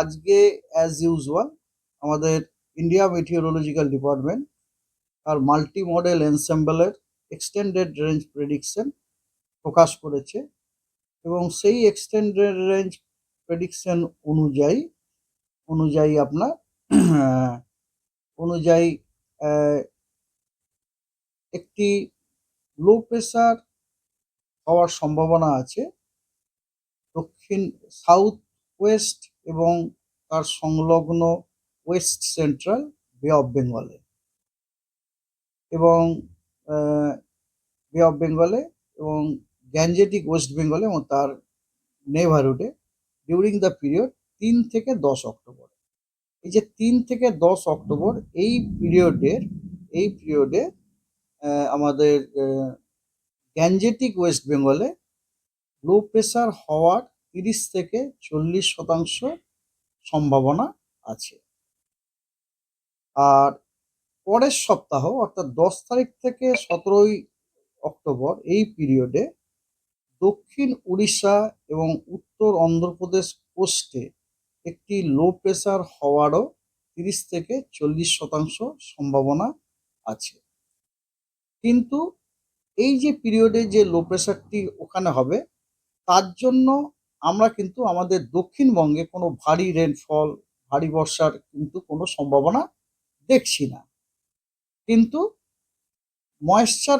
আজকে as usual আমাদের India meteorological department তার মাল্টি মডেল এনসেম্বলের এক্সটেন্ডেড রেঞ্জ প্রেডিকশন প্রকাশ করেছে এবং সেই এক্সটেন্ডেড রেঞ্জ প্রেডিকশন অনুযায়ী অনুযায়ী আপনার, অনুযায়ী একটি লো প্রেসার হওয়ার সম্ভাবনা আছে। দক্ষিণ সাউথ ওয়েস্ট এবং তার সংলগ্ন ওয়েস্ট সেন্ট্রাল বে অফ বেঙ্গলে। এবং বে অফ বেঙ্গলে এবং গ্যাঞ্জেটিক ওয়েস্ট বেঙ্গলে এবং তার নেভারহুডে ডিউরিং দ্য পিরিয়ড তিন থেকে দশ অক্টোবর। এই যে তিন থেকে দশ অক্টোবর এই পিরিয়ডের, এই পিরিয়ডে আমাদের গ্যাঞ্জেটিক ওয়েস্ট বেঙ্গলে লো প্রেসার হওয়ার তিরিশ থেকে চল্লিশ শতাংশ সম্ভাবনা আছে। আর পরের সপ্তাহ, অর্থাৎ দশ তারিখ থেকে সতেরোই অক্টোবর, এই পিরিয়ডে দক্ষিণ উড়িষ্যা এবং উত্তর অন্ধ্রপ্রদেশ কোস্টে একটি লো প্রেসার হওয়ারও তিরিশ থেকে চল্লিশ শতাংশ সম্ভাবনা আছে। কিন্তু এই যে পিরিয়ডে যে লো প্রেসারটি ওখানে হবে, তার জন্য আমরা কিন্তু আমাদের দক্ষিণবঙ্গে কোনো ভারী রেনফল ভারী বর্ষার কিন্তু কোনো সম্ভাবনা দেখছি না কিন্তু ময়েশ্চার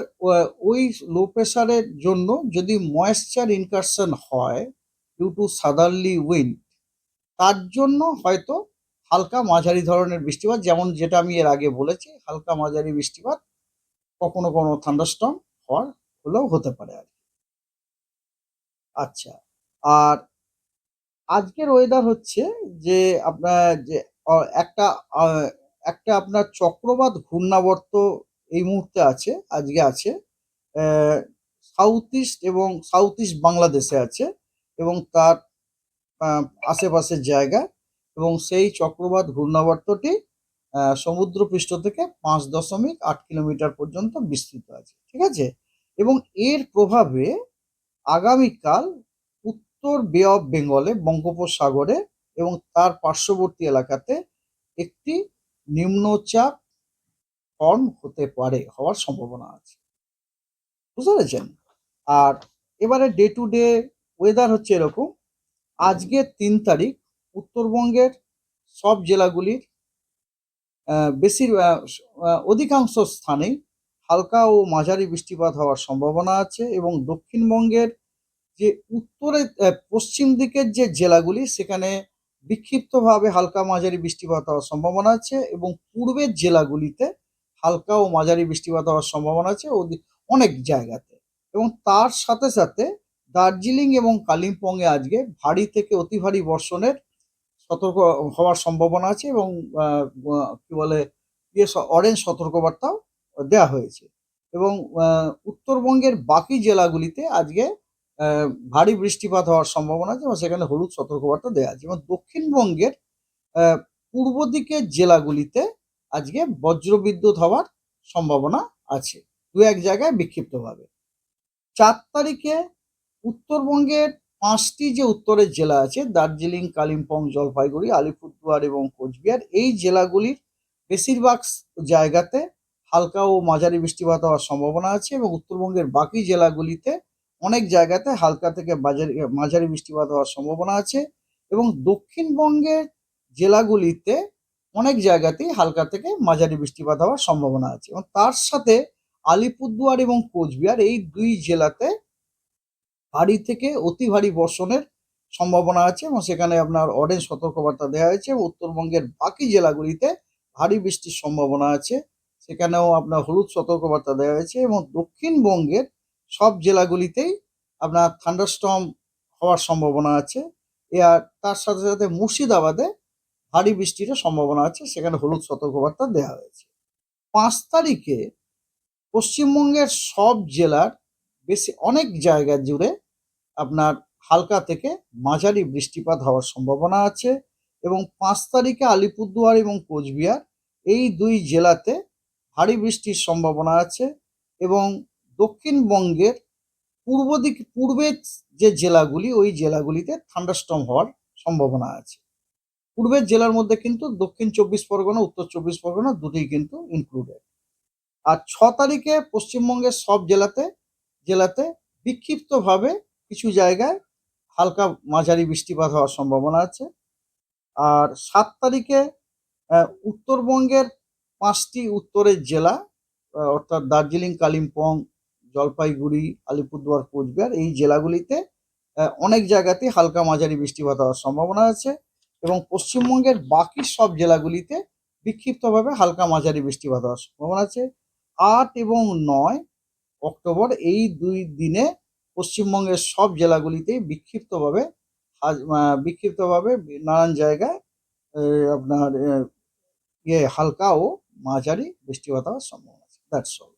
ওই লো প্রেশারের জন্য যদি ময়েশ্চার ইনকারশন হয় ডিউ টু সাদারলি উইন্ড তার জন্য হয়তো হালকা মাঝারি ধরনের বৃষ্টিপাত, যেমন যেটা আমি এর আগে বলেছি, হালকা মাঝারি বৃষ্টিপাত কখনো কোনো থান্ডারস্টর্ম হওয়ার হলেও হতে পারে আর। আচ্ছা আর আজকের ওয়েদার হচ্ছে যে আপনার যে একটা একটা আপনার চক্রবাত ঘূর্ণাবর্ত এই মুহূর্তে আছে, আজকে আছে সাউথ ইস্ট এবং সাউথ ইস্ট বাংলাদেশে আছে এবং তার আশেপাশের জায়গা এবং সেই চক্রবাত ঘূর্ণাবর্তটি সমুদ্রপৃষ্ঠ থেকে পাঁচ দশমিক আট কিলোমিটার পর্যন্ত বিস্তৃত আছে, ঠিক আছে? এবং এর প্রভাবে আগামীকাল উত্তর বে অফ বেঙ্গলে বঙ্গোপসাগরে এবং তার পার্শ্ববর্তী এলাকাতে একটি নিম্নচাপ ফর্ম হতে পারে হওয়ার সম্ভাবনা আছে। বুঝতে পেরেছেন? আর এবারে ডে টু ডে ওয়েদার হচ্ছে এরকম। আজকে তিন তারিখ, উত্তরবঙ্গের সব জেলাগুলির বেশির অধিকাংশ স্থানেই হালকা ও মাঝারি বৃষ্টিপাত হওয়ার সম্ভাবনা আছে এবং দক্ষিণবঙ্গের যে উত্তরে পশ্চিম দিকের যে জেলাগুলি, সেখানে বিক্ষিপ্তভাবে হালকা মাঝারি বৃষ্টিপাত হওয়ার সম্ভাবনা আছে এবং পূর্বের জেলাগুলিতে হালকা ও মাঝারি বৃষ্টিপাত হওয়ার সম্ভাবনা আছে অনেক জায়গাতে। এবং তার সাথে সাথে দার্জিলিং এবং কালিম্পংয়ে আজকে ভারী থেকে অতি ভারী বর্ষণের সতর্ক হওয়ার সম্ভাবনা আছে এবং কি বলে ইয়ে অরেঞ্জ সতর্কবার্তাও দেওয়া হয়েছে। এবং উত্তরবঙ্গের বাকি জেলাগুলিতে আজকে ভারী বৃষ্টিপাত হওয়ার সম্ভাবনা আছে এবং সেখানে হলুদ সতর্কবার্তা দেওয়া আছে। এবং দক্ষিণবঙ্গের পূর্ব দিকের জেলাগুলিতে আজকে বজ্রবিদ্যুৎ হওয়ার সম্ভাবনা আছে। দু এক জায়গায় বিক্ষিপ্তভাবে। চার তারিখে উত্তরবঙ্গের পাঁচটি যে উত্তরের জেলা আছে, দার্জিলিং, কালিম্পং, জলপাইগুড়ি, আলিপুরদুয়ার এবং কোচবিহার, এই জেলাগুলির বেশিরভাগ জায়গাতে হালকা ও মাঝারি বৃষ্টিপাত হওয়ার সম্ভাবনা আছে এবং উত্তরবঙ্গের বাকি জেলাগুলিতে অনেক জায়গাতে হালকা থেকে মাঝারি মাঝারি বৃষ্টিপাত হওয়ার সম্ভাবনা আছে এবং দক্ষিণবঙ্গের জেলাগুলিতে অনেক জায়গাতেই হালকা থেকে মাঝারি বৃষ্টিপাত হওয়ার সম্ভাবনা আছে এবং তার সাথে আলিপুরদুয়ার এবং কোচবিহার এই দুই জেলাতে ভারী থেকে অতি ভারী বর্ষণের সম্ভাবনা আছে এবং সেখানে আপনার অরেঞ্জ সতর্কবার্তা দেওয়া হয়েছে উত্তরবঙ্গের বাকি জেলাগুলিতে ভারী বৃষ্টির সম্ভাবনা আছে। সেখানেও আপনার হলুদ সতর্কবার্তা দেওয়া হয়েছে এবং দক্ষিণবঙ্গের সব জেলাগুলিতেই আপনার থান্ডারস্টর্ম হওয়ার সম্ভাবনা আছে। আর তার সাথে সাথে মুর্শিদাবাদে ভারী বৃষ্টিরও সম্ভাবনা আছে, সেখানে হলুদ সতর্কবার্তা দেওয়া হয়েছে। পাঁচ তারিখে পশ্চিমবঙ্গের সব জেলার বেশি অনেক জায়গা জুড়ে আপনার হালকা থেকে মাঝারি বৃষ্টিপাত হওয়ার সম্ভাবনা আছে এবং পাঁচ তারিখে আলিপুরদুয়ার এবং কোচবিহার এই দুই জেলাতে ভারী বৃষ্টির সম্ভাবনা আছে এবং দক্ষিণবঙ্গের পূর্ব দিক পূর্বের যে জেলাগুলি, ওই জেলাগুলিতে থান্ডারস্টর্ম হওয়ার সম্ভাবনা আছে। পূর্বের জেলার মধ্যে কিন্তু দক্ষিণ চব্বিশ পরগনা, উত্তর চব্বিশ পরগনা দুটোই কিন্তু ইনক্লুডেড আর ছ তারিখে পশ্চিমবঙ্গের সব জেলাতে জেলাতে বিক্ষিপ্তভাবে কিছু জায়গায় হালকা মাঝারি বৃষ্টিপাত হওয়ার সম্ভাবনা আছে। আর সাত তারিখে উত্তরবঙ্গের পাঁচটি উত্তরের জেলা অর্থাৎ দার্জিলিং, কালিম্পং জলপাইগুড়ি, আলিপুরদুয়ার, কোচবিহার এই জেলাগুলিতে অনেক জায়গাতে হালকা মাঝারি বৃষ্টিপাত হওয়ার সম্ভাবনা আছে এবং পশ্চিমবঙ্গের বাকি সব জেলাগুলিতে বিক্ষিপ্তভাবে হালকা মাঝারি বৃষ্টিপাত হওয়ার সম্ভাবনা আছে। আট এবং নয় অক্টোবর এই দুই দিনে পশ্চিমবঙ্গের সব জেলাগুলিতেই বিক্ষিপ্তভাবে বিক্ষিপ্তভাবে নানান জায়গায় আপনার ইয়ে হালকা ও মাঝারি বৃষ্টিপাত হওয়ার সম্ভাবনা আছে। That's all